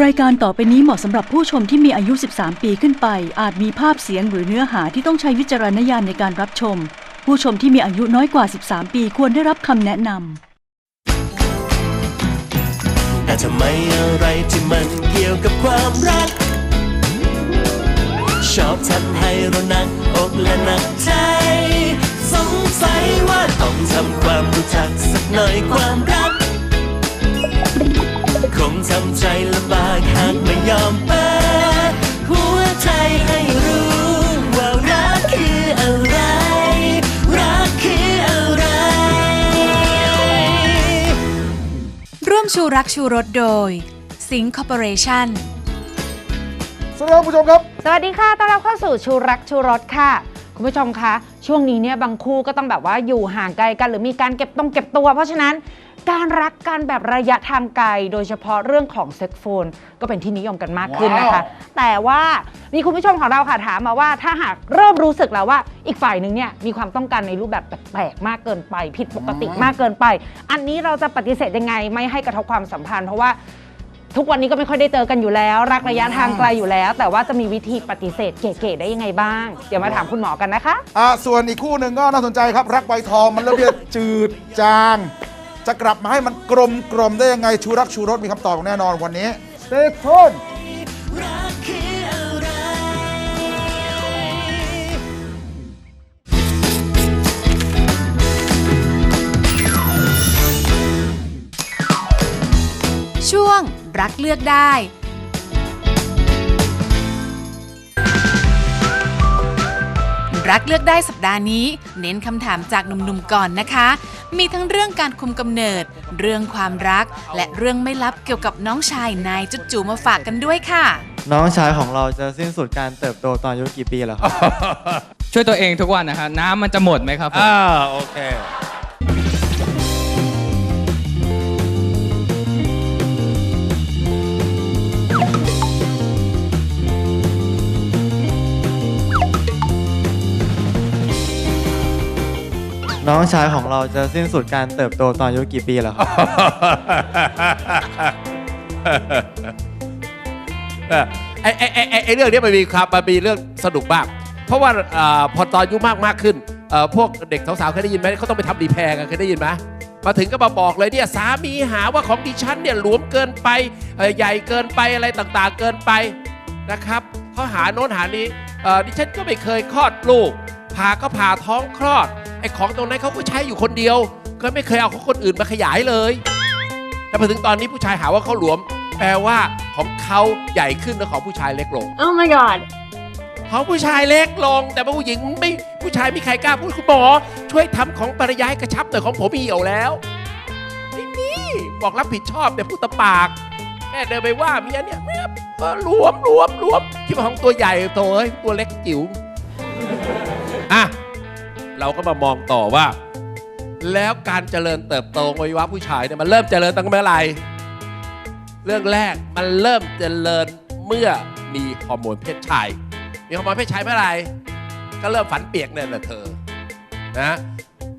รายการต่อไปนี้เหมาะสำหรับผู้ชมที่มีอายุ 13 ปีขึ้นไป อาจมีภาพเสียงหรือเนื้อหาที่ต้องใช้วิจารณญาณในการรับชม ผู้ชมที่มีอายุน้อยกว่า 13 ปีควรได้รับคำแนะนำแต่ทำไมอะไรที่มันเกี่ยวกับความรัก ชอบทำให้เราหนักอกและหนักใจ สงสัยว่าต้องทำความรู้จักสักหน่อยความรัก งทำใจลำบากหากไม่ยอมเปิดหัวใจให้รู้ว่ารักคืออะไร รักคืออะไร ร่วมชูรักชูรสโดย สิงคอร์ปอเรชั่น สวัสดีครับคุณผู้ชมครับ สวัสดีค่ะ ต้อนรับเข้าสู่ชูรักชูรสค่ะ คุณผู้ชมคะช่วงนี้เนี่ยบางคู่ก็ต้องแบบว่าอยู่ห่างไกลกัน หรือมีการเก็บต้องเก็บตัว เพราะฉะนั้นการรักกันแบบระยะทางไกลโดยเฉพาะเรื่องของเซ็กโฟน ก็เป็นที่นิยมกันมากขึ้นนะคะว้าวแต่ว่ามีคุณผู้ชมของเราค่ะถามมาว่า ถ้าหากเริ่มรู้สึกแล้วว่าอีกฝ่ายหนึ่งเนี่ยมีความต้องการในรูปแบบแปลกๆมากเกินไป ผิดปกติมากเกินไป อันนี้เราจะปฏิเสธยังไงไม่ให้กระทบความสัมพันธ์ เพราะว่า ทุกวันนี้ก็ไม่ค่อยได้เจอกันอยู่แล้ว รักระยะทางไกลอยู่แล้ว แต่ว่าจะมีวิธีปฏิเสธเก๋ๆได้ยังไงบ้าง เดี๋ยวมาถามคุณหมอกันนะคะ อ่าส่วนอีกคู่หนึ่งก็น่าสนใจครับ รักใบทองมันเริ่มที่จะจืดจาง จะกลับมาให้มันกลมกลมๆได้ยังไงชูรักชูรสมีคำตอบแน่นอนวันนี้สเตทนรักคืออะไร ช่วง รักเลือกได้ รักเลือกได้สัปดาห์นี้ เน้นคำถามจากหนุ่มๆก่อนนะคะ มีทั้งเรื่องการคุมกำเนิด เรื่องความรัก และเรื่องไม่ลับเกี่ยวกับน้องชายนายจุดจูมาฝากกันด้วยค่ะ น้องชายของเราจะสิ้นสุดการเติบโตตอนอายุกี่ปีแล้วครับ ช่วยตัวเองทุกวันนะครับน้ำมันจะหมดไหมครับผม อ่าโอเค น้องชายของเราจะสิ้นสุดการเติบโตตอนอายุกี่ปีแล้วครับ เออไอไอไอไอ้ไอเรื่องนี้มันมีครับมันมีเรื่องสนุกมาก เพราะว่าอ่าพอตอนอายุมากมากขึ้นเอ่อพวกเด็กสาวๆเคยได้ยินไหมเขาต้องไปทำรีแพร์กันเคยได้ยินไหมมาถึงก็มาบอกเลยเนี่ยสามีหาว่าของดิฉันเนี่ยหลวมเกินไปเอ่อใหญ่เกินไปอะไรต่างๆเกินไปนะครับเขาหาโน้นหานี้เอ่อดิฉันก็ไม่เคยคลอดลูกผ่าก็ผ่าท้องคลอด ไอ้ของตรงนั้นเขาก็ใช้อยู่คนเดียว ก็ไม่เคยเอาของคนอื่นมาขยายเลย แต่พอถึงตอนนี้ผู้ชายหาว่าเขาหลวม แปลว่าของเขาใหญ่ขึ้นแล้วของผู้ชายเล็กลง Oh my god. ของผู้ชายเล็กลง แต่ว่าผู้หญิงไม่ผู้ชายไม่ใครกล้าพูดคุณหมอช่วยทำของปริยายกระชับหน่อยของผมเหี่ยวแล้วไม่มีบอกรับผิดชอบแต่พูดแตะปากแม่เดินไปว่าเมียเนี่ยแม่ก็หลวมหลวมหลวมคิดว่าของตัวใหญ่โตเอ้ยตัวเล็กจิ๋วอะ เราก็มามองต่อว่า แล้วการเจริญเติบโตอวัยวะผู้ชายเนี่ยมันเริ่มเจริญตั้งแต่เมื่อไหร่เรื่องแรกมันเริ่มเจริญเมื่อมีฮอร์โมนเพศชาย มีฮอร์โมนเพศชายเมื่อไหร่ก็เริ่มฝันเปียกเนี่ยแหละเธอนะ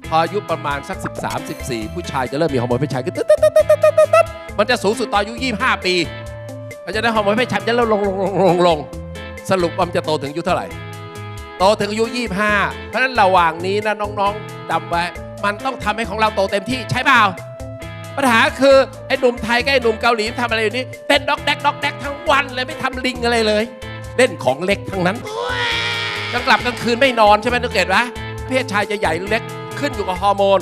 พออายุประมาณสัก 13 14 ผู้ชายจะเริ่มมีฮอร์โมนเพศชายก็ตึ๊ดตึ๊ดตึ๊ดตึ๊ดตึ๊ดตึ๊ดตึ๊ดมันจะสูงสุดตอนอายุ 25 ปีมันจะได้ฮอร์โมนเพศชายจะเริ่มลงลงลงลงลงสรุปว่ามันจะโตถึงอายุเท่าไหร่ โตถึงอายุ 25 เพราะฉะนั้นระหว่างนี้นะน้องๆจำไว้ มันต้องทำให้ของเราโตเต็มที่ใช่เปล่า ปัญหาคือไอ้หนุ่มไทยกับไอ้หนุ่มเกาหลีทำอะไรอยู่นี่เต้นด็อกแดกด็อกแดกทั้งวันเลยไม่ทำลิงอะไรเลย เล่นของเล็กทั้งนั้นกลางกลับกลางคืนไม่นอนใช่ไหมนึกเห็นไหมเพศชายจะใหญ่หรือเล็กขึ้นอยู่กับฮอร์โมน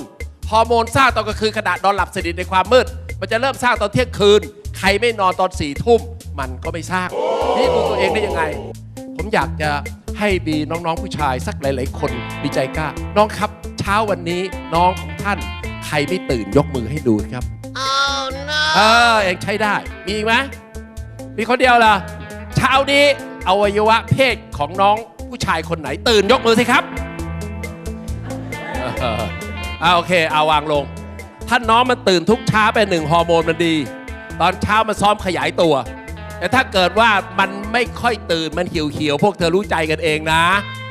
ฮอร์โมนสร้างตอนกลางคืนขณะนอนหลับสนิทในความมืด มันจะเริ่มสร้างตอนเที่ยงคืน ใครไม่นอนตอนสี่ทุ่ม มันก็ไม่สร้าง นี่ดูตัวเองได้ยังไง ผมอยากจะ ให้มีน้องๆผู้ชายสักหลาย ๆ คนมีใจกล้า น้องครับ เช้าวันนี้น้องของท่านใครไม่ตื่นยกมือให้ดูครับเออเองใช้ได้ มีอีกไหมมีคนเดียวเหรอเช้านี้อวัยวะเพศของน้องผู้ชายคนไหน ตื่นยกมือสิครับเอออ่าโอเคเอาวางลงถ้าน้องมันตื่นทุกเช้าเป็นหนึ่งฮอร์โมนมันดี ตอนเช้ามันซ้อมขยายตัว แต่ถ้าเกิดว่ามันไม่ค่อยตื่นมันเหี่ยวเหี่ยวๆพวกเธอรู้ใจกันเองนะ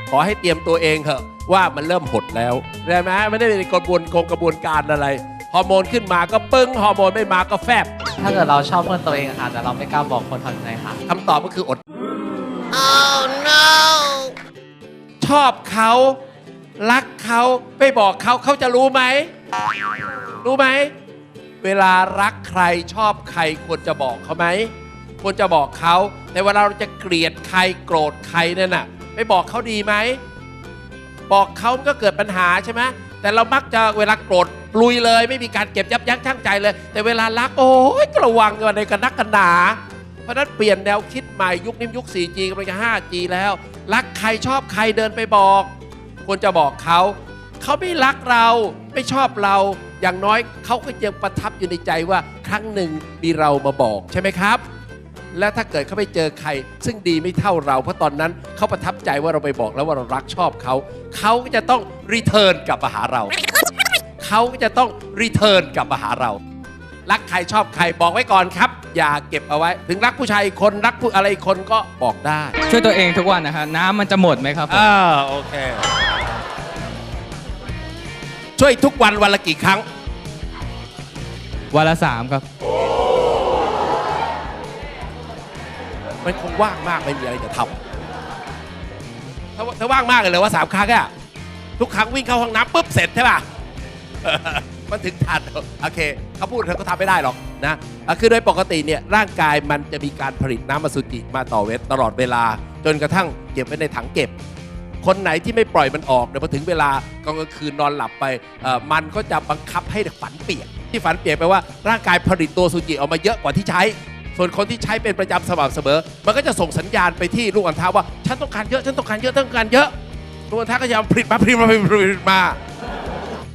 ขอให้เตรียมตัวเองเถอะว่ามันเริ่มหดแล้วได้ไหมไม่ได้เป็นกระบวนกงกระบวนการอะไรฮอร์โมนขึ้นมาก็ปึ้งฮอร์โมนไม่มาก็แฟบ ถ้าเกิดเราชอบเพื่อนตัวเองอะค่ะ แต่เราไม่กล้าบอกคนทำยังไงคะคำตอบก็คืออดชอบเขารักเขาไม่บอกเขาเขาจะรู้ไหม รู้ไหม เวลารักใครชอบใครควรจะบอกเขาไหม ควรจะบอกเขาแต่เวลาเราจะเกลียดใครโกรธใครนั่นน่ะไม่บอกเขาดีไหมบอกเขาก็เกิดปัญหาใช่ไหมแต่เรามักจะเวลาโกรธลุยเลย ไม่มีการเก็บยับยั้งชั่งใจเลย แต่เวลารักโอ้ยก็ระวังกันในกันนักกันหนาเพราะฉะนั้นเปลี่ยนแนวคิดใหม่ยุคนี้ยุค 4G กำลังจะ 5G แล้ว รักใครชอบใครเดินไปบอก ควรจะบอกเขา เขาไม่รักเราไม่ชอบเราอย่างน้อยเขาก็ยังประทับอยู่ในใจว่าครั้งหนึ่งมีเรามาบอกใช่ไหมครับ และถ้าเกิดเขาไปเจอใคร ซึ่งดีไม่เท่าเรา เพราะตอนนั้นเขาประทับใจว่าเราไปบอกแล้วว่าเรารักชอบเขา เขาก็จะต้องรีเทิร์นกลับมาหาเรา เขาก็จะต้องรีเทิร์นกลับมาหาเรา รักใครชอบใครบอกไว้ก่อนครับ อย่าเก็บเอาไว้ ถึงรักผู้ชายอีกคนรักผู้อะไรอีกคนก็บอกได้ ช่วยตัวเองทุกวันนะฮะน้ำมันจะหมดไหมครับผมอ่าโอเค ช่วยทุกวันวันละกี่ครั้ง วันละสามครับ มันคงว่างมากไม่มีอะไรจะทำถ้าถ้าว่างมากเลยว่าสามครั้งอะทุกครั้งวิ่งเข้าห้องน้ำปุ๊บเสร็จใช่ป่ะมันถึงทันโอเคเขาพูดเธอก็ทำไม่ได้หรอกนะคือโดยปกติเนี่ยร่างกายมันจะมีการผลิตน้ำอสุจิมาต่อเวทตลอดเวลา จนกระทั่งเก็บไว้ในถังเก็บ คนไหนที่ไม่ปล่อยมันออกเดี๋ยวพอถึงเวลากลางคืนนอนหลับไปมันก็จะบังคับให้ฝันเปียกที่ฝันเปียกแปลว่าร่างกายผลิตตัวสุจิออกมาเยอะกว่าที่ใช้ ส่วนคนที่ใช้เป็นประจำสม่ำเสมอ มันก็จะส่งสัญญาณไปที่ลูกอัณฑะว่า ฉันต้องการเยอะฉันต้องการเยอะต้องการเยอะลูกอัณฑะก็จะผลิตมาผลิตมาผลิตมาผลิตมา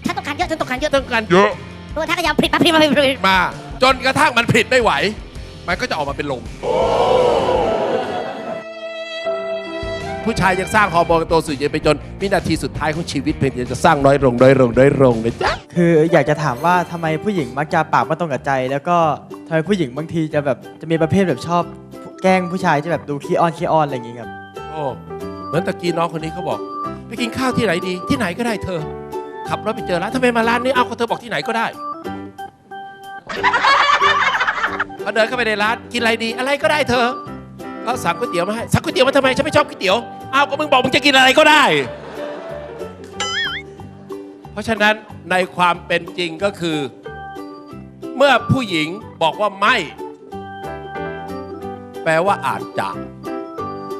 ฉันต้องการเยอะฉันต้องการเยอะต้องการเยอะตัวท่านก็ยังผลิตมาผลิตมาผลิตมาผลิตมา จนกระทั่งมันผลิตไม่ไหว มันก็จะออกมาเป็นลมผู้ชายยังสร้างฮอร์โมนกับตัวสุดเย็นไปจนวินาทีสุดท้ายของชีวิตเพียงแต่จะสร้างน้อยลงน้อยลงน้อยลงนะจ๊ะคืออยากจะถามว่าทำไมผู้หญิงมักจะปากไม่ตรงกับใจ แล้วก็ ทำไมผู้หญิงบางทีจะแบบจะมีประเภทแบบชอบแกล้งผู้ชายที่แบบดูขี้อ้อนขี้อ้อนอะไรอย่างงี้ครับ โอ้เหมือนตะกี้น้องคนนี้เขาบอก ไปกินข้าวที่ไหนดี ที่ไหนก็ได้เธอ ขับรถไปเจอร้านทำไมมาร้านนี้เอาก็เธอบอกที่ไหนก็ได้พอเดินเข้าไปในร้านกินอะไรดีอะไรก็ได้เธอก็สั่งก๋วยเตี๋ยวมาให้สั่งก๋วยเตี๋ยวมาทำไมฉันไม่ชอบก๋วยเตี๋ยวเอาก็มึงบอกมึงจะกินอะไรก็ได้ เพราะฉะนั้นในความเป็นจริงก็คือ เมื่อผู้หญิง บอกว่าไม่ แปลว่าอาจจะ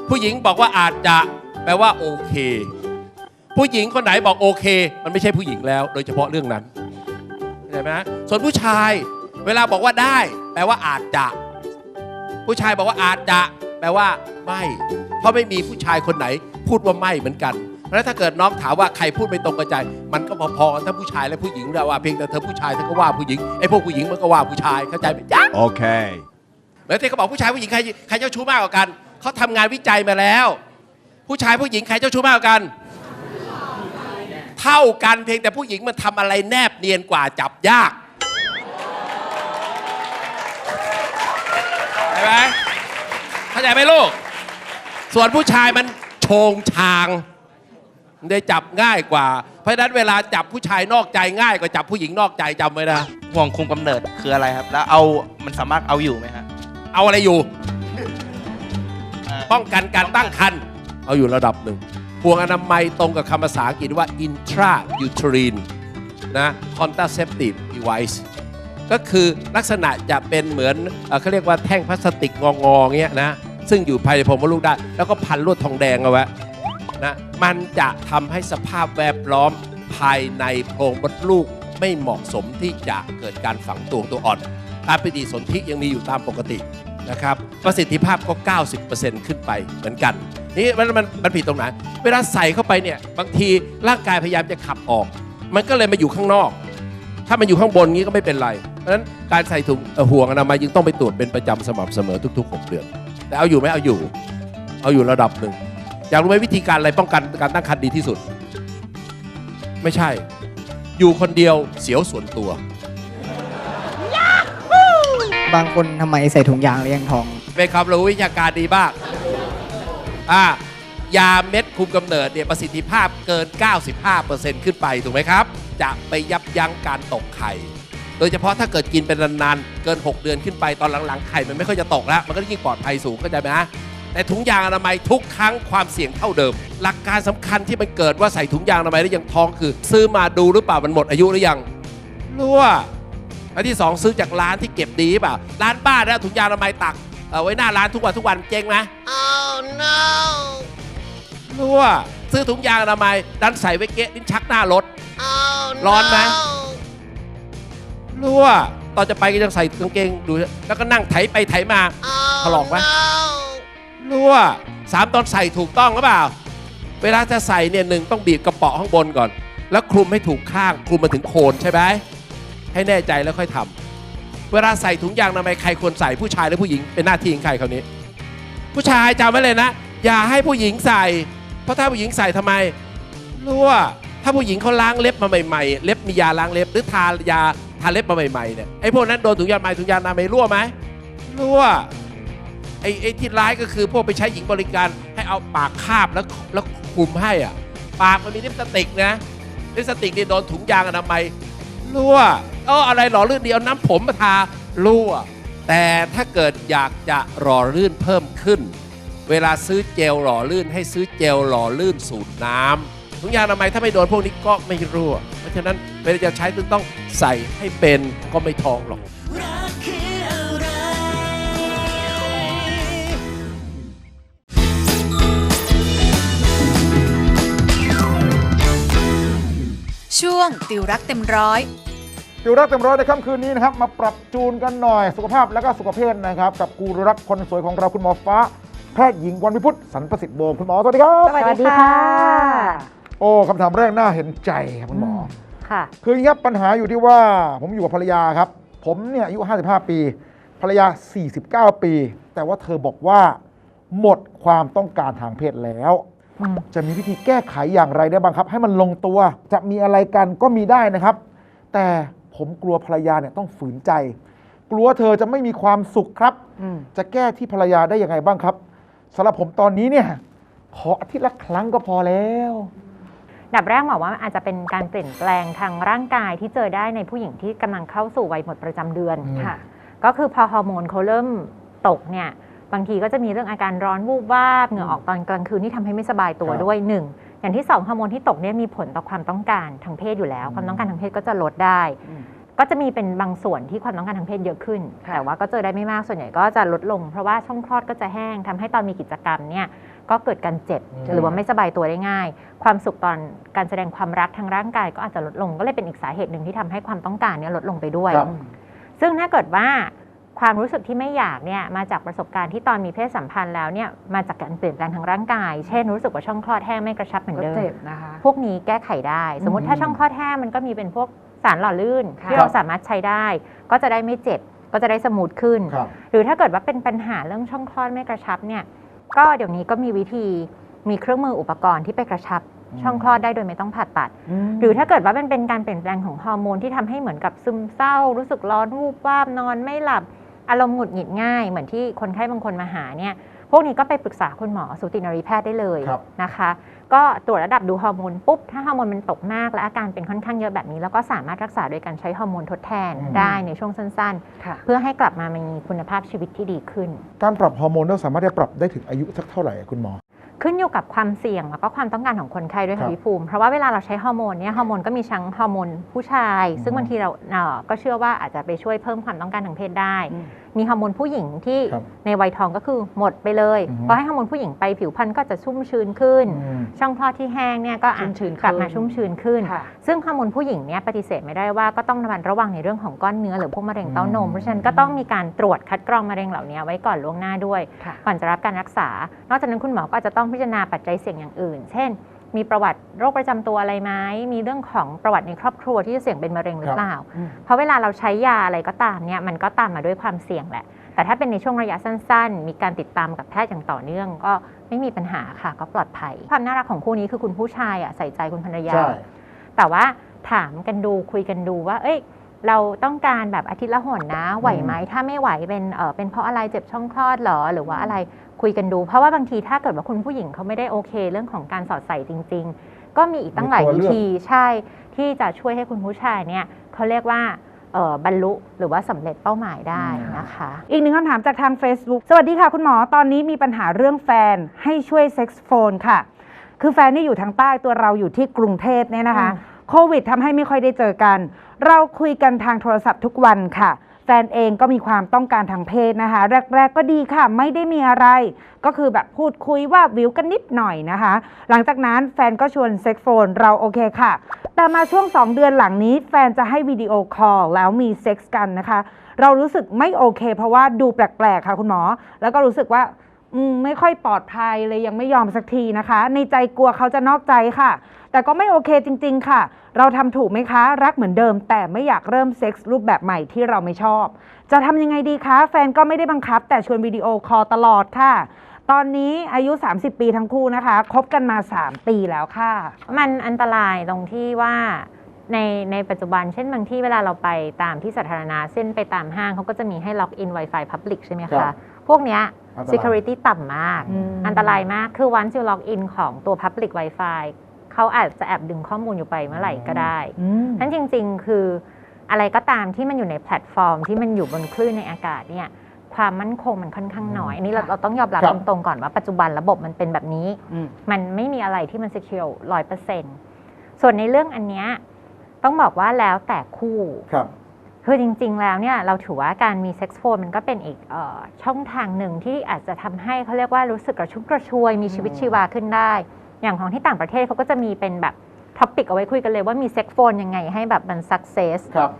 ผู้หญิงบอกว่าอาจจะ แปลว่าโอเค ผู้หญิงคนไหนบอกโอเค มันไม่ใช่ผู้หญิงแล้ว โดยเฉพาะเรื่องนั้นเข้าใจไหมส่วนผู้ชาย เวลาบอกว่าได้ แปลว่าอาจจะ ผู้ชายบอกว่าอาจจะ แปลว่าไม่ เพราะไม่มีผู้ชายคนไหน พูดว่าไม่เหมือนกัน เพราะฉะนั้นถ้าเกิดน้องถามว่าใครพูดไม่ตรงกับใจ มันก็พอๆกันทั้งผู้ชายและผู้หญิงนะว่าเพียงแต่เธอผู้ชายเธอก็ว่าผู้หญิงไอ้พวกผู้หญิงมันก็ว่าผู้ชายเข้าใจไหมจ๊ะ Okay. แล้วที่เขาบอกผู้ชายผู้หญิงใครใครเจ้าชู้มากกว่ากันเขาทำงานวิจัยมาแล้ว ผู้ชายผู้หญิงใครเจ้าชู้มากกว่ากัน เท่ากันเพียงแต่ผู้หญิงมันทำอะไรแนบเนียนกว่าจับยากใช่ไหมเข้าใจไหมลูก ส่วนผู้ชายมันโชงชางมัน ได้จับง่ายกว่า เพราะฉะนั้นเวลาจับผู้ชายนอกใจง่ายกว่าจับผู้หญิงนอกใจจำไว้นะ ห่วงคุมกำเนิดคืออะไรครับ แล้วเอามันสามารถเอาอยู่ไหมฮะเอาอะไรอยู่ป้องกันการตั้งครรภ์เอาอยู่ระดับหนึ่งห่วงอนามัยตรงกับคำภาษาอังกฤษว่า intrauterine นะ contraceptive device ก็คือลักษณะจะเป็นเหมือนเอ่อเขาเรียกว่าแท่งพลาสติกงองๆเงี้ยนะ ซึ่งอยู่ภายในโพรงมดลูกได้ แล้วก็พันลวดทองแดงเอาไว้ นะมันจะทำให้สภาพแวดล้อมภายในโพรงมดลูกไม่เหมาะสมที่จะเกิดการฝังตัวตัวอ่อนการปฏิสนธิยังมีอยู่ตามปกตินะครับประสิทธิภาพก็ 90%ขึ้นไปเหมือนกัน นี่มันมันมันผิดตรงไหน เวลาใส่เข้าไปเนี่ยบางทีร่างกายพยายามจะขับออก มันก็เลยมาอยู่ข้างนอก ถ้ามันอยู่ข้างบนงี้ก็ไม่เป็นไร เพราะฉะนั้นการใส่ถุงห่วงอนามัยจึงต้องไปตรวจเป็นประจำสม่ำเสมอทุกๆ 6 เดือน แต่เอาอยู่ไหมเอาอยู่ เอาอยู่ระดับหนึ่ง อยากรู้ไหมวิธีการอะไรป้องกันการตั้งครรภ์ดีที่สุด ไม่ใช่ อยู่คนเดียวเสียวส่วนตัว บางคนทำไมใส่ถุงยางเลี้ยงทอง เป็นความรู้วิชาการดีมากอ่ายาเม็ดคุมกำเนิดเนี่ยประสิทธิภาพเกิน 95%ขึ้นไปถูกไหมครับ จะไปยับยั้งการตกไข่ โดยเฉพาะถ้าเกิดกินเป็นนานๆ เกิน 6 เดือนขึ้นไปตอนหลังๆ ไข่มันไม่ค่อยจะตกแล้ว มันก็ยิ่งปลอดภัยสูงเข้าใจไหมฮะ แต่ถุงยางอนามัยทุกครั้งความเสี่ยงเท่าเดิม หลักการสำคัญที่มันเกิดว่าใส่ถุงยางอนามัยแล้วยังท้องคือ ซื้อมาดูหรือเปล่ามันหมดอายุหรือยังรั่วอันที่สองซื้อจากร้านที่เก็บดีหรือเปล่าร้านบ้านนะถุงยางอนามัยตักเอาไว้หน้าร้านทุกวันทุกวันเจ๊งไหม oh no รั่วซื้อถุงยางอนามัยดันใส่ไว้เกะลิ้นชักหน้ารถ oh ร้อนไหมรั่วตอนจะไปก็ยังใส่กางเกงดูแล้วก็นั่งไถไปไถมาถลอกไหม รั่วสามตอนใส่ถูกต้องหรือเปล่า เวลาจะใส่เนี่ยหนึ่งต้องบีบกระเป๋อข้างบนก่อน แล้วคลุมให้ถูกข้างคลุมมาถึงโคนใช่ไหมให้แน่ใจแล้วค่อยทำเวลาใส่ถุงยางอนามัยใครควรใส่ผู้ชายหรือผู้หญิงเป็นหน้าที่ของใครคราวนี้ ผู้ชายจำไว้เลยนะ อย่าให้ผู้หญิงใส่ เพราะถ้าผู้หญิงใส่ทำไมรั่วถ้าผู้หญิงเขาล้างเล็บมาใหม่ๆ เล็บมียาล้างเล็บหรือทายาทาเล็บมาใหม่ๆเนี่ยไอ้พวกนั้นโดนถุงยางอนามัยถุงยางอนามัยรั่วไหมรั่ว ไอ้ไอ้ที่ร้ายก็คือพวกไปใช้หญิงบริการให้เอาปากคาบแล้วแล้วคุมให้อะปากมันมีลิปสติกนะลิปสติกนี่โดนถุงยางอนามัยรั่วเอออะไรหล่อลื่นดีเอาน้ำผมมาทารั่ว แต่ถ้าเกิดอยากจะหล่อลื่นเพิ่มขึ้น เวลาซื้อเจลหล่อลื่น ให้ซื้อเจลหล่อลื่นสูตรน้ำถุงยางอนามัยถ้าไม่โดนพวกนี้ก็ไม่รั่ว เพราะฉะนั้นเวลาจะใช้ต้องใส่ให้เป็นก็ไม่ท้องหรอก ช่วงติวรักเต็มร้อยอยู่รักเต็มร้อยในค่ำคืนนี้นะครับมาปรับจูนกันหน่อยสุขภาพและก็สุขภาพนะครับ กับกูรูรักคนสวยของเราคุณหมอฟ้า แพทย์หญิงวันวิพุฒน์สันประสิทธิ์โบมคุณหมอสวัสดีครับสวัสดีค่ะ โอ้คำถามแรกน่าเห็นใจครับคุณหมอค่ะคืออย่างนี้ครับปัญหาอยู่ที่ว่า ผมอยู่กับภรรยาครับ ผมเนี่ยอายุ 55 ปี ภรรยา 49 ปี แต่ว่าเธอบอกว่า หมดความต้องการทางเพศแล้ว จะมีวิธีแก้ไขอย่างไรได้บ้างครับ ให้มันลงตัว จะมีอะไรกันก็มีได้นะครับ แต่ผมกลัวภรรยาเนี่ยต้องฝืนใจ กลัวเธอจะไม่มีความสุขครับอืมจะแก้ที่ภรรยาได้ยังไงบ้างครับสำหรับผมตอนนี้เนี่ยขออาทิตย์ละครั้งก็พอแล้วดับแรกหมอว่าอาจจะเป็นการเปลี่ยนแปลงทางร่างกายที่เจอได้ในผู้หญิงที่กำลังเข้าสู่วัยหมดประจำเดือนอืมค่ะ ก็คือพอฮอร์โมนเขาเริ่มตกเนี่ย บางทีก็จะมีเรื่องอาการร้อนวูบวาบเหงื่อออกตอนกลางคืนที่ทำให้ไม่สบายตัวครับ ด้วยหนึ่งอย่างที่สองฮอร์โมนที่ตกเนี่ยมีผลต่อความต้องการทางเพศอยู่แล้ว ความต้องการทางเพศก็จะลดได้ก็จะมีเป็นบางส่วนที่ความต้องการทางเพศเยอะขึ้น ค่ะ แต่ว่าก็เจอได้ไม่มากส่วนใหญ่ก็จะลดลง เพราะว่าช่องคลอดก็จะแห้งทำให้ตอนมีกิจกรรมเนี่ยก็เกิดการเจ็บ อืม หรือว่าไม่สบายตัวได้ง่าย ความสุขตอนการแสดงความรักทางร่างกายก็อาจจะลดลงก็เลยเป็นอีกสาเหตุหนึ่งที่ทำให้ความต้องการเนี่ยลดลงไปด้วย ครับ ซึ่งถ้าเกิดว่า ความรู้สึกที่ไม่อยากเนี่ยมาจากประสบการณ์ที่ตอนมีเพศสัมพันธ์แล้วเนี่ยมาจากการเปลี่ยนแปลงทางร่างกาย เช่นรู้สึกว่าช่องคลอดแห้งไม่กระชับเหมือนก็เดิมเจ็บนะคะพวกนี้แก้ไขได้ สมมติถ้าอืมช่องคลอดแห้งมันก็มีเป็นพวกสารหล่อลื่นค่ะที่เราสามารถใช้ได้ ก็จะได้ไม่เจ็บก็จะได้สมูทขึ้นครับหรือถ้าเกิดว่าเป็นปัญหาเรื่องช่องคลอดไม่กระชับเนี่ยก็เดี๋ยวนี้ก็มีวิธีมีเครื่องมืออุปกรณ์ที่ไปกระชับอืมช่องคลอดได้โดยไม่ต้องผ่าตัด หรือถ้าเกิดว่ามันเป็นการเปลี่ยนแปลงของฮอร์โมนที่ทำให้เหมือนกับซึมเศร้า รู้สึกร้อนวูบวาบนอนไม่หลับ อารมณ์หงุดหงิดง่าย เหมือนที่คนไข้บางคนมาหาเนี่ยพวกนี้ก็ไปปรึกษาคุณหมอสูตินรีแพทย์ได้เลยครับนะคะ ก็ตรวจระดับดูฮอร์โมนปุ๊บ ถ้าฮอร์โมนมันตกมากและอาการเป็นค่อนข้างเยอะแบบนี้ แล้วก็สามารถรักษาโดยการใช้ฮอร์โมนทดแทนอืมได้ในช่วงสั้นค่ะๆเพื่อให้กลับมามีคุณภาพชีวิตที่ดีขึ้น การปรับฮอร์โมนเราสามารถจะปรับได้ถึงอายุสักเท่าไหร่อะคุณหมอ ขึ้นอยู่กับความเสี่ยงแล้วก็ความต้องการของคนไข้ด้วยครัค่ะบพี่ภูมิ เพราะว่าเวลาเราใช้ฮอร์โมนเนี่ยฮอร์โมนก็มีทั้งฮอร์โมนผู้ชาย ซึ่งอืมบางทีเราเอ่อก็เชื่อว่าอาจจะไปช่วยเพิ่มความต้องการทางเพศได้อืมมีฮอร์โมนผู้หญิงที่ครับในวัยทองก็คือหมดไปเลยอือฮึพอให้ฮอร์โมนผู้หญิงไปผิวพรรณก็จะชุ่มชื้นขึ้น อืม ช่องคลอดที่แห้งเนี่ยก็อาจชุ่มชื้นกลับมาขึ้นชุ่มชื้นขึ้น ค่ะ ซึ่งฮอร์โมนผู้หญิงเนี่ยปฏิเสธไม่ได้ว่าก็ต้องระมัดระวังในเรื่องของก้อนเนื้อหรือพวกมะเร็งเต้านม อืม เพราะฉะนั้นก็ต้องมีการตรวจคัดกรองมะเร็งเหล่านี้ไว้ก่อนล่วงหน้าด้วย ค่ะ ก่อนจะรับการรักษา นอกจากนั้นคุณหมอก็อาจจะต้องพิจารณาปัจจัยเสี่ยงอย่างอื่น เช่น มีประวัติโรคประจำตัวอะไรไหมมีเรื่องของประวัติในครอบครัวที่จะเสี่ยงเป็นมะเร็งหรือเปล่าอืมเพราะเวลาเราใช้ยาอะไรก็ตามเนี่ยมันก็ตามมาด้วยความเสี่ยงแหละ แต่ถ้าเป็นในช่วงระยะสั้น ๆ มีการติดตามกับแพทย์อย่างต่อเนื่องก็ไม่มีปัญหาค่ะก็ปลอดภัย ความน่ารักของคู่นี้คือคุณผู้ชายอะใส่ใจคุณภรรยาใช่แต่ว่าถามกันดูคุยกันดูว่า เอ้ย เราต้องการแบบอาทิตย์ละหนนะ ไหวไหมถ้าไม่ไหวเป็นเออเป็นเพราะอะไรเจ็บช่องคลอดเหรอ หรือว่าอะไรคุยกันดู เพราะว่าบางทีถ้าเกิดว่าคุณผู้หญิงเขาไม่ได้โอเค เรื่องของการสอดใส่จริง ๆ ก็มีอีกตั้งหลายมีตัววิเลือกธีใช่ที่จะช่วยให้คุณผู้ชายเนี่ยเขาเรียกว่าเอ่อบรรลุหรือว่าสำเร็จเป้าหมายได้นะคะ อีกหนึ่งคำถามจากทาง Facebook สวัสดีค่ะคุณหมอตอนนี้มีปัญหาเรื่องแฟนให้ช่วยเซ็กซ์โฟนค่ะ คือแฟนนี่อยู่ทางใต้ตัวเราอยู่ที่กรุงเทพเนี่ยนะคะ โควิดทำให้ไม่ค่อยได้เจอกัน เราคุยกันทางโทรศัพท์ทุกวันค่ะ แฟนเองก็มีความต้องการทางเพศนะคะ แรก ๆ ก็ดีค่ะ ไม่ได้มีอะไร ก็คือแบบพูดคุยว่าวิวกันนิดหน่อยนะคะ หลังจากนั้นแฟนก็ชวนเซ็กโฟนเราโอเคค่ะ แต่มาช่วง 2 เดือนหลังนี้ แฟนจะให้วิดีโอคอลแล้วมีเซ็กส์กันนะคะ เรารู้สึกไม่โอเค เพราะว่าดูแปลกๆค่ะคุณหมอ แล้วก็รู้สึกว่าไม่ค่อยปลอดภัยเลยยังไม่ยอมสักทีนะคะ ในใจกลัวเขาจะนอกใจค่ะ แต่ก็ไม่โอเคจริง ๆ ค่ะ เราทำถูกไหมคะ รักเหมือนเดิม แต่ไม่อยากเริ่มเซ็กส์รูปแบบใหม่ที่เราไม่ชอบ จะทำยังไงดีคะ แฟนก็ไม่ได้บังคับ แต่ชวนวิดีโอคอลตลอดค่ะ ตอนนี้อายุ 30 ปีทั้งคู่นะคะคบกันมา 3 ปีแล้วค่ะ มันอันตรายตรงที่ว่าในในปัจจุบันเช่นบางที่เวลาเราไปตามที่สาธารณะเช่นไปตามห้างเขาก็จะมีให้ล็อกอิน Wi-Fi Public ใช่ไหมครัคะบ พวกเนี้ย อันตราย security ต่ำมาก อืม อันตรายมากคือ once you log in ของตัว Public Wi-Fi เขาอาจจะแอบดึงข้อมูลอยู่ไปเมื่อไหร่ก็ได้นั้นจริง ๆ คืออะไรก็ตามที่มันอยู่ในแพลตฟอร์ม ที่มันอยู่บนคลื่นในอากาศเนี่ยความมั่นคงมันค่อนข้างน้อยอันนี้เราเราต้องยอมรับครับตรงๆก่อนว่าปัจจุบันระบบมันเป็นแบบนี้อืมมันไม่มีอะไรที่มัน secure ร้อยเปอร์เซ็นต์ส่วนในเรื่องอันเนี้ยต้องบอกว่าแล้วแต่คู่ครับคือจริง ๆ แล้วเนี่ยเราถือว่าการมีเซ็กซ์โฟนมันก็เป็นอีกเออช่องทางหนึ่งที่อาจจะทำให้เขาเรียกว่ารู้สึกกระชุ่มกระชวยมีชีวิตชีวาขึ้นได้ อย่างของที่ต่างประเทศเขาก็จะมีเป็นแบบท็อปิกเอาไว้คุยกันเลยว่ามีเซ็กซ์โฟนยังไงให้แบบมันสักเซสครับ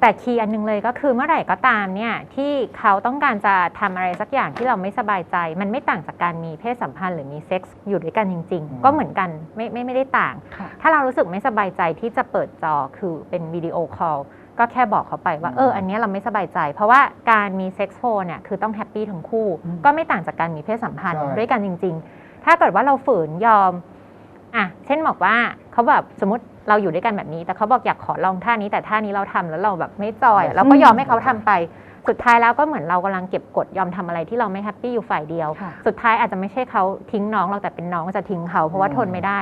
แต่คีย์อันหนึงเลยก็คือเมื่อไหร่ก็ตามเนี่ยที่เขาต้องการจะทำอะไรสักอย่างที่เราไม่สบายใจ มันไม่ต่างจากการมีเพศสัมพันธ์หรือมีเซ็กส์อยู่ด้วยกันจริงอืมๆก็เหมือนกันไม่ไม่ไม่ได้ต่างค่ะถ้าเรารู้สึกไม่สบายใจที่จะเปิดจอคือเป็นวิดีโอคอลก็แค่บอกเขาไปว่าเอออันเนี้ยเราไม่สบายใจ เพราะว่าการมีเซ็กส์โฟนเนี่ยคือต้องแฮปปี้ทั้งคู่ ก็ไม่ต่างจากการมีเพศสัมพันธ์ใช่ด้วยกันจริง ๆ ถ้าเกิดว่าเราฝืนยอมอะเช่นบอกว่าเขาแบบสมมติเราอยู่ด้วยกันแบบนี้ แต่เขาบอกอยากขอลองท่านี้แต่ท่านี้เราทำแล้วเราแบบไม่จอยอะเราก็ยอมให้เขาทำไป สุดท้ายแล้วก็เหมือนเรากำลังเก็บกดยอมทำอะไรที่เราไม่แฮปปี้อยู่ฝ่ายเดียวค่ะสุดท้ายอาจจะไม่ใช่เขาทิ้งน้องเราแต่เป็นน้องจะทิ้งเขาเพราะว่าอืมทนไม่ได้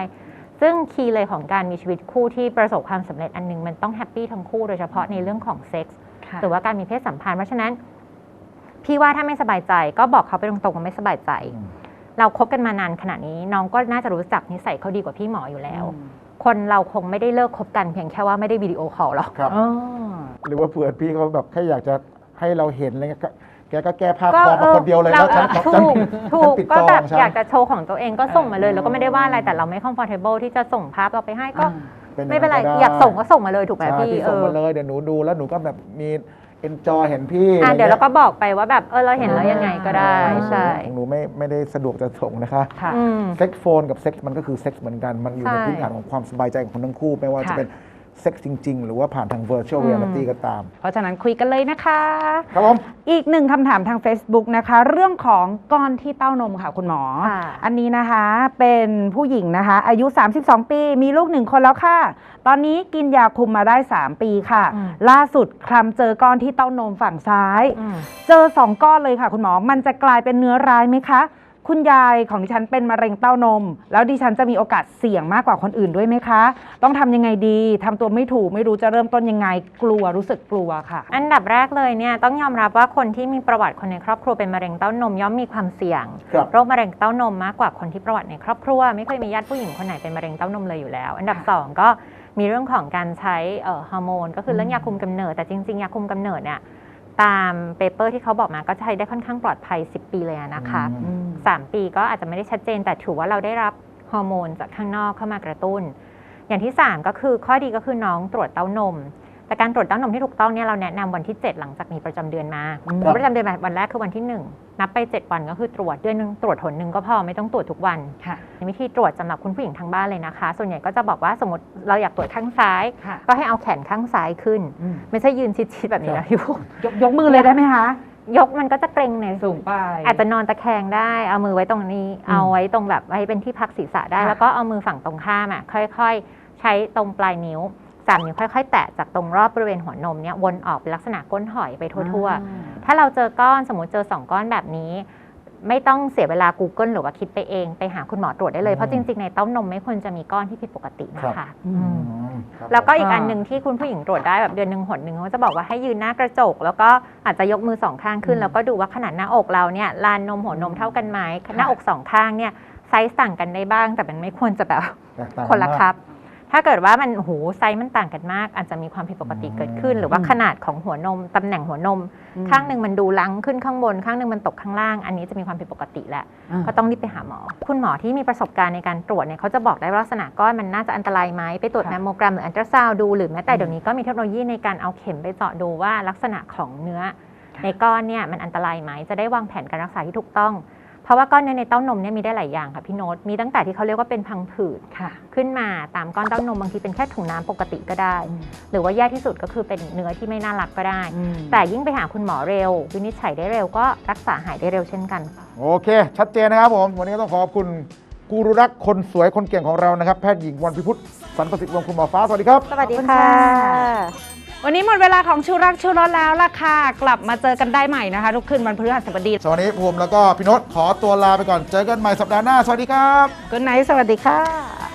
ซึ่งคีย์เลยของการมีชีวิตคู่ที่ประสบความสำเร็จอันหนึงมันต้องแฮปปี้ทั้งคู่โดยเฉพาะในเรื่องของเซ็กส์ค่ะหรือว่าการมีเพศสัมพันธ์เพราะฉะนั้น พี่ว่าถ้าไม่สบายใจก็บอกเขาไปตรงๆว่าไม่สบายใจอืม เราคบกันมานานขนาดนี้ น้องก็น่าจะรู้จักนิสัยเขาดีกว่าพี่หมออยู่แล้ว คนเราคงไม่ได้เลิกคบกันเพียงแค่ว่าไม่ได้วิดีโอคอลหรอกครับอ๋อหรือว่าเผื่อพี่เขาแบบแค่อยากจะให้เราเห็นอะไรเงี้ยก็แกก็แก้ผ้าก็คอมาคนเดียวเลยแล้วฉันถูฉันกถูฉันกปิดก็จอแบบของฉันอยากจะโชว์ของตัวเองก็ส่งมาเลยแล้วก็ไม่ได้ว่าอะไรแต่เราไม่ comfortable ที่จะส่งภาพเราไปให้ก็เป็นไม่เป็นไรงงด้อยากส่งก็ส่งมาเลยถูกไหมใช่พี่พี่เอส่งอมาเลยเดี๋ยวหนูดูแล้วหนูก็แบบมี enjoy เห็นพี่อะอะไรเดี๋ยวเรางี้ก็บอกไปว่าแบบเออเราเห็นแล้วยังไงก็ได้ใช่ของหนูไม่ไม่ได้สะดวกจะส่งนะคะค่ะอืมเซ็กโฟนกับเซ็กมันก็คือเซ็กเหมือนกัน มันอยู่ในใช่พื้นฐานของความสบายใจของคนทั้งคู่ ไม่ว่าจะค่ะเป็น เซ็กจริง ๆ หรือว่าผ่านทาง virtual reality ก็ตาม เพราะฉะนั้นคุยกันเลยนะคะ ครับผม อีกหนึ่งคำถามทาง Facebook นะคะ เรื่องของก้อนที่เต้านมค่ะคุณหมอ ค่ะ อันนี้นะคะเป็นผู้หญิงนะคะ อายุ 32 ปี มีลูกหนึ่งคนแล้วค่ะ ตอนนี้กินยาคุมมาได้ 3 ปีค่ะ อืม ล่าสุดคลำเจอก้อนที่เต้านมฝั่งซ้าย อืม เจอ2ก้อนเลยค่ะคุณหมอ มันจะกลายเป็นเนื้อร้ายไหมคะ คุณยายของดิฉันเป็นมะเร็งเต้านม แล้วดิฉันจะมีโอกาสเสี่ยงมากกว่าคนอื่นด้วยไหมคะ ต้องทำยังไงดีทำตัวไม่ถูกไม่รู้จะเริ่มต้นยังไง กลัวรู้สึกกลัวค่ะ อันดับแรกเลยเนี่ยต้องยอมรับว่าคนที่มีประวัติคนในครอบครัวเป็นมะเร็งเต้านมย่อมมีความเสี่ยง ครับ โรคมะเร็งเต้านมมากกว่าคนที่ประวัติในครอบครัว ไม่เคยมีญาติผู้หญิงคนไหนเป็นมะเร็งเต้านมเลยอยู่แล้ว อันดับ ค่ะสองก็มีเรื่องของการใช้เอ่อฮอร์โมน ก็คือเรื่องยาคุมกำเนิดแต่จริงๆยาคุมกำเนิดเนี่ย ตามเปเปอร์ที่เขาบอกมาก็ใช้ได้ค่อนข้างปลอดภัย 10 ปีเลยอะนะคะอืมสามปีก็อาจจะไม่ได้ชัดเจน แต่ถือว่าเราได้รับฮอร์โมนจากข้างนอกเข้ามากระตุ้น อย่างที่ 3 ก็คือข้อดีก็คือน้องตรวจเต้านม แต่การตรวจเต้านมที่ถูกต้องเนี่ยเราแนะนำวันที่ 7 หลังจากมีประจำเดือนมาอืมประจำเดือนมาวันแรกคือวันที่ 1 นับไป 7 วันก็คือตรวจเดือนหนึงตรวจหนหนึ่งก็พอไม่ต้องตรวจทุกวันค่ะวิธีตรวจสำหรับคุณผู้หญิงทางบ้านเลยนะคะ ส่วนใหญ่ก็จะบอกว่าสมมติเราอยากตรวจข้างซ้ายค่ะก็ให้เอาแขนข้างซ้ายขึ้นอืมไม่ใช่ยืนชิดๆแบบนี้นะพี่บุ๊คยกยกมือเลยได้ไหมคะยกมันก็จะเกรงในสูงไป อาจจะนอนตะแคงได้ เอามือไว้ตรงนี้ เอาไว้ตรงแบบไว้เป็นที่พักศีรษะได้ค่ะแล้วก็เอามือฝั่งตรงข้ามอะค่อย ๆ ใช้ตรงปลายนิ้ว สามนิ้วค่อย ๆ แตะจากตรงรอบบริเวณหัวนมเนี่ยวนออกเป็นลักษณะก้นหอยไปทั่ว ๆ ถ้าเราเจอก้อนสมมติเจอ2ก้อนแบบนี้ ไม่ต้องเสียเวลา Google หรือว่าคิดไปเอง ไปหาคุณหมอตรวจได้เลย เพราะจริง ๆ ในเต้านมไม่ควรจะมีก้อนที่ผิดปกตินะคะอืมอืมครับแล้วก็อีกอ่าอันหนึ่งที่คุณผู้หญิงตรวจได้แบบเดือนหนึ่งหนหนึ่งเขาจะบอกว่าให้ยืนหน้ากระจก แล้วก็อาจจะยกมือสองข้างขึ้น แล้วก็ดูว่าขนาดหน้าอกเราเนี่ยลานนมหัวนมเท่ากันไหมหน้าอกสองข้างเนี่ยไซส์ต่างกันได้บ้าง แต่มันไม่ควรจะแบบแตกต่างคนละมาก ครับ ถ้าเกิดว่ามันโหไซส์มันต่างกันมาก อาจจะมีความผิดปกติเกิดขึ้น หรือว่าขนาดของหัวนมตำแหน่งหัวนม ข้างหนึ่งมันดูลังขึ้นข้างบน ข้างหนึ่งมันตกข้างล่าง อันนี้จะมีความผิดปกติแหละอ่าก็ต้องรีบไปหาหมอ คุณหมอที่มีประสบการณ์ในการตรวจเนี่ยเขาจะบอกได้ว่าลักษณะก้อนมันน่าจะอันตรายไหมไปตรวจค่ะแมมโมแกรมหรืออันตราซาวด์ดูหรือแม้แต่เดี๋ยวนี้ก็มีเทคโนโลยีในการเอาเข็มไปเจาะดูว่าลักษณะของเนื้อในก้อนเนี่ยมันอันตรายไหมจะได้วางแผนการรักษาที่ถูกต้องเพ ราะว่าก้อนเนื้อในเต้านมเนี่ยมีได้หลายอย่างค่ะพี่โน้ตมีตั้งแต่ที่เขาเรียกว่าเป็นพังผืดค่ะ ขึ้นมาตามก้อนเต้านมบางทีเป็นแค่ถุงน้ำปกติก็ได้ หรือว่าแย่ที่สุดก็คือเป็นเนื้อที่ไม่น่ารักก็ได้ แต่ยิ่งไปหาคุณหมอเร็ว วินิจฉัยได้เร็วก็รักษาหายได้เร็วเช่นกัน โอเค ชัดเจนนะครับผม วันนี้ก็ต้องขอบคุณกูรุรักคนสวยคนเก่งของเรานะครับ แพทย์หญิงวันพิพุทธสันประสิทธิ์วงศ์คุณหมอฟ้าสวัสดีครับ สวัสดีขอบคุณค่ะค่ะ วันนี้หมดเวลาของชูรักชูรสแล้วล่ะค่ะ กลับมาเจอกันได้ใหม่นะคะ ทุกคืนวันพฤหัสบดีสวัสดีผมแล้วก็พี่โนตขอตัวลาไปก่อนเจอกันใหม่สัปดาห์หน้าสวัสดีครับกุนไนสวัสดีค่ะ